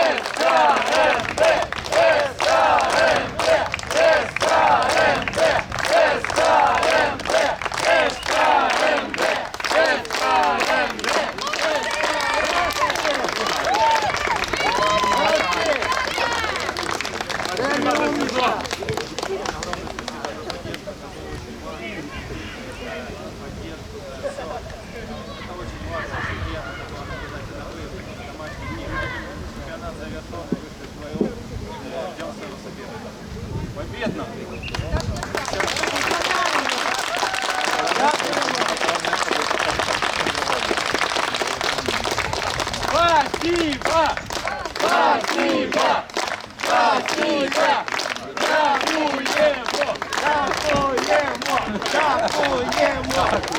SKMB! SKMB! SKMB! Победно! Спасибо! Спасибо! Спасибо! Дякуємо! Дякуємо! Дякуємо! Дякуємо!